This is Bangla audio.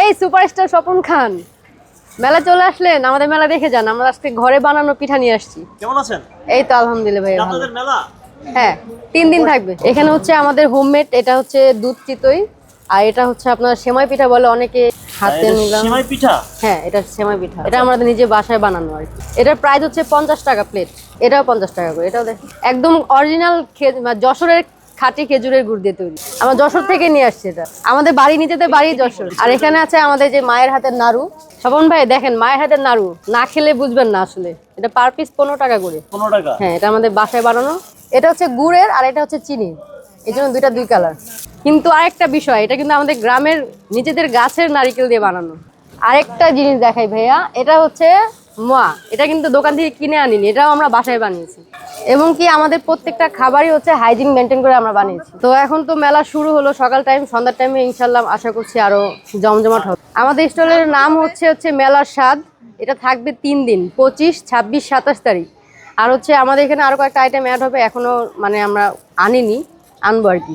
এই সুপারস্টার স্বপন খান মেলা চলে আসলেন আমাদের মেলা দেখে যান আমরা আজকে ঘরে বানানো পিঠা নিয়ে আসছি। কেমন আছেন? এই তো আলহামদুলিল্লাহ ভাই আপনাদের মেলা? হ্যাঁ তিন দিন থাকবে। এখানে হচ্ছে আমাদের হোমমেড এটা হচ্ছে দুধ চিতই আর এটা হচ্ছে আপনার সেমাই পিঠা বলে অনেকে হাতে নিলাম। সিমাই পিঠা? হ্যাঁ এটা সেমাই পিঠা। এটা আমাদের নিজে বাসায় বানানো আর কি। এটার প্রাইস হচ্ছে পঞ্চাশ টাকা প্লেট এটাও পঞ্চাশ টাকা করে। এটাও দেখ একদম অরিজিনাল যশোরের খাঁটি খেজুরের গুড় দিয়ে তৈরি। আমরা যশোর থেকে নিয়ে আসছি এটা। আমাদের বাড়ি নিজেদের বাড়ি যশোর। আর এখানে আছে আমাদের যে মায়ের হাতের নাড়ু। স্বপন ভাই দেখেন মায়ের হাতের নাড়ু। না খেলে বুঝবেন না আসলে। এটা পার পিস পনেরো টাকা করে। পনেরো টাকা? হ্যাঁ এটা আমাদের বাসায় বানানো। এটা হচ্ছে গুড়ের আর এটা হচ্ছে চিনি এই জন্য দুইটা দুই কালার কিন্তু আরেকটা বিষয় এটা কিন্তু আমাদের গ্রামের নিজেদের গাছের নারিকেল দিয়ে বানানো। আরেকটা জিনিস দেখাই ভাইয়া এটা হচ্ছে মোয়া এটা কিন্তু দোকান থেকে কিনে আনিনি, এটাও আমরা বাসায় বানিয়েছি। এবং কি আমাদের প্রত্যেকটা খাবারই হচ্ছে হাইজিন মেনটেন করে আমরা বানিয়েছি। তো এখন তো মেলা শুরু হলো, সকাল টাইম সন্ধ্যার টাইমে ইনশাল্লাহ আশা করছি আরও জমজমাট হবে। আমাদের স্টলের নাম হচ্ছে হচ্ছে মেলার স্বাদ, এটা থাকবে তিন দিন, পঁচিশ, ছাব্বিশ, সাতাশ তারিখ। আর হচ্ছে আমাদের এখানে আরও কয়েকটা আইটেম অ্যাড হবে, এখনও মানে আমরা আনিনি, আনব আর কি।